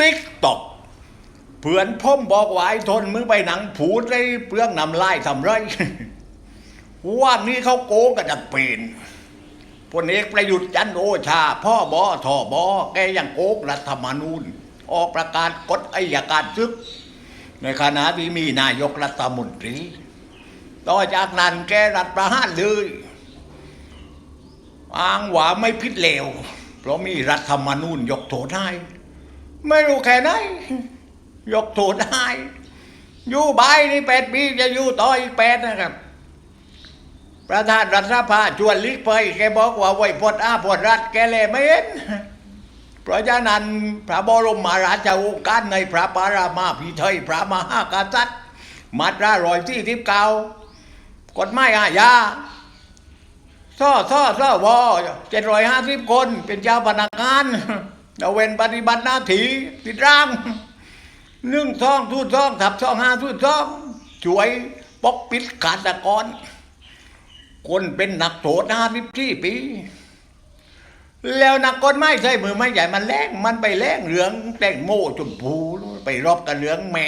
ติ๊กตอกเพื่อนพ่มบอกว่าไอ้ทนมึงไปหนังผูดเลยเปลืองนำลายทำไรว่านี่เขาโกงกันจะป็นพลเอกประยุทธ์จันทร์โอชา พ่อบอทอบอแกยังโกงรัฐธรรมนูญ ออกประกาศกฎอายการซึก ในขณะที่มีนายกรัฐมนตรี ต่อจากนั้นแกรัฐประหารเลยอ้างว่าไม่ผิดเลวเพราะมีรัฐธรรมนูญยกโทษให้ ไม่รู้แค่ไหน ยกโทษให้อยู่ใบนี่แปดปีจะอยู่ต่ออีกแปดนะครับ ประธานรัฐสภาชวนลิกไปแกบอกว่าไว้พดอาพดรัฐแกเลยไม่เห็นเพราะฉะนั้นพระบรมมาราชโองการในพระปารามาพิไทยพระมหากษัตริย์มาตราร้อยที่ทิบเก้ากฎหมายอาญาซ่อซ่อซ่อวอเจ็ดร้อยห้าสิบคนเป็นเจ้าพนักงาน เราเว้นปฏิบัติหน้าที่ติดร่างหนึ่งท่องทูดท่องทับท่องห้าทูดท่องช่วยปกปิดขาตกร คนเป็นนักโทษห้าสิบสี่ปี แล้วนักกฎหมายใช้มือไม่ใหญ่มันแรงมันไปแรงเหลืองแตงโมชมพูไปรอบกับเหลืองแหม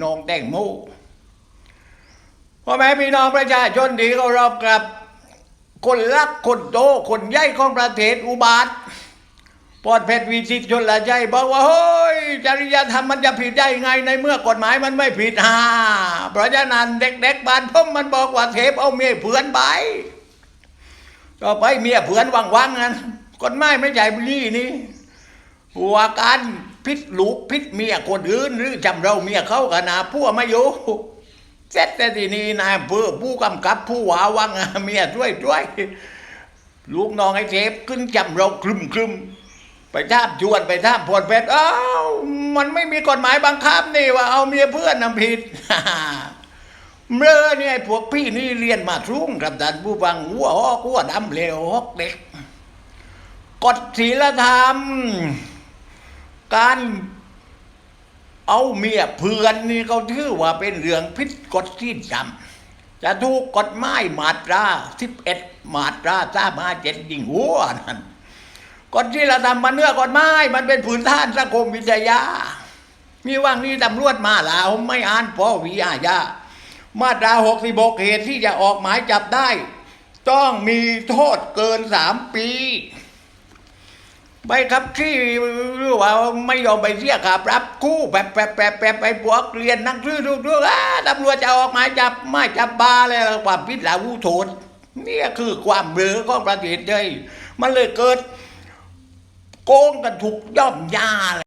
นองแตงโมพ่อแม่พี่น้องประชาชนดีเขารอบกับ คนรักคนโตคนใหญ่ของประเทศอุบาท ปอดเพชรวิชิชนละใจบอกว่าเฮ้ยจริยธรรมมันจะผิดได้ไงในเมื่อกฎหมายมันไม่ผิดฮ่าเพราะฉะนั้นเด็กๆบ้านผมมันบอกว่าเทปเอาเมียเพื่อนไปก็ไปเมียเผื่อนวังๆนั้นกฎหมายไม่ใช่นี่นี่หัวการพิษลูกพิษเมียคนอื่นหรือจำเราเมียเขากันนะผู้ไม่อยู่เสร็จแต่ทีนี้นายอำเภอผู้กำกับผู้หวาวังเมียช่วยช่วยลูกน้องไอ้เทปขึ้นจำเราคลึมคลึม ไปท่ามชวนไปท่ามพลเพชรอ้าวมันไม่มีกฎหมายบังคับนี่ว่าเอาเมียเพื่อนนำผิดเมื่อเนี่ยพวกพี่นี่เรียนมาสูงครับท่านผู้ฟังหัวหอกหัวดำเลวหอกเด็กกฎศีลธรรม การเอาเมียเพื่อนนี่เขาถือว่าเป็นเรื่องผิดกฎที่จำจะถูกกฎหมายมาตราสิบเอ็ดมาตราสามห้าเจ็ดยิงหัวนั่น กฎที่เราทำมาเนื้อกฎหมายมันเป็นผืนท่านสังคมวิทยา มีว่างนี้ตำรวจมาแล้วไม่อ่านพ่อวิอาญามาตราหกสิบกเหตุที่จะออกหมายจับได้ ต้องมีโทษเกินสามปีใบขับขี่หรือว่าไม่ยอมไปเสียค่ารับคู่แบบแบบแบบแบบไปพวกเรียนนังสือทุกเรื่องอ่าตำรวจจะออกหมายจับไม่จับบาเลยความผิดหลาวูโทษนี่คือความเบือของประเทศเลยมันเลยเกิด โกงกันทุกย่อมยาเลย